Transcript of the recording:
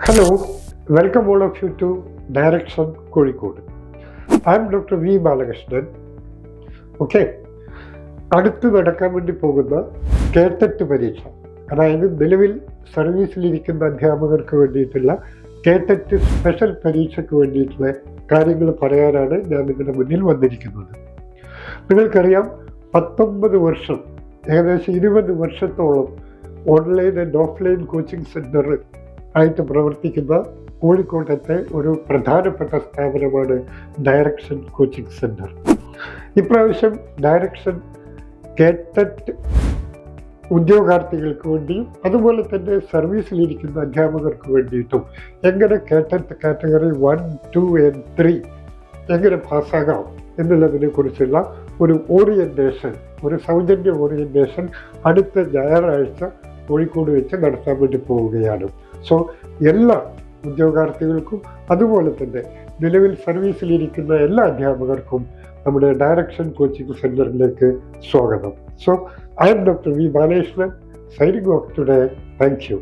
Hello, welcome all of you to Direction Kozhikode I'm doctor V Balakrishnan okay അടുത്ത് നടക്കാൻ വേണ്ടി പോകുന്ന കേട്ടറ്റ് പരീക്ഷ അതായത് നിലവിൽ സർവീസിലിരിക്കുന്ന അധ്യാപകർക്ക് വേണ്ടിയിട്ടുള്ള കേട്ടറ്റ് സ്പെഷ്യൽ പരീക്ഷയ്ക്ക് വേണ്ടിയിട്ടുള്ള കാര്യങ്ങൾ പറയാനാണ് ഞാൻ നിങ്ങളുടെ മുന്നിൽ വന്നിരിക്കുന്നത്. നിങ്ങൾക്കറിയാം പത്തൊമ്പത് വർഷം ഏകദേശം ഇരുപത് വർഷത്തോളം online and offline coaching centre ആയിട്ട് പ്രവർത്തിക്കുന്ന കോഴിക്കോട്ടത്തെ ഒരു പ്രധാനപ്പെട്ട സ്ഥാപനമാണ് ഡയറക്ഷൻ കോച്ചിങ് സെന്റർ ഇപ്രാവശ്യം ഡയറക്ഷൻ കേട്ടറ്റ് ഉദ്യോഗാർത്ഥികൾക്ക് വേണ്ടിയും അതുപോലെ തന്നെ സർവീസിലിരിക്കുന്ന അധ്യാപകർക്ക് വേണ്ടിയിട്ടും എങ്ങനെ KTET category one two and three എങ്ങനെ പാസ്സാകാം എന്നുള്ളതിനെ കുറിച്ചുള്ള ഒരു ഓറിയന്റേഷൻ ഒരു സൗജന്യ ഓറിയന്റേഷൻ അടുത്ത ഞായറാഴ്ച കോഴിക്കോട് വെച്ച് നടത്താൻ വേണ്ടി പോവുകയാണ്. സോ എല്ലാ ഉദ്യോഗാർത്ഥികൾക്കും അതുപോലെ തന്നെ നിലവിൽ സർവീസിലിരിക്കുന്ന എല്ലാ അധ്യാപകർക്കും നമ്മുടെ ഡയറക്ഷൻ കോച്ചിങ് സെന്ററിലേക്ക് സ്വാഗതം. So I'm doctor V Balakrishnan. Signing off today thank you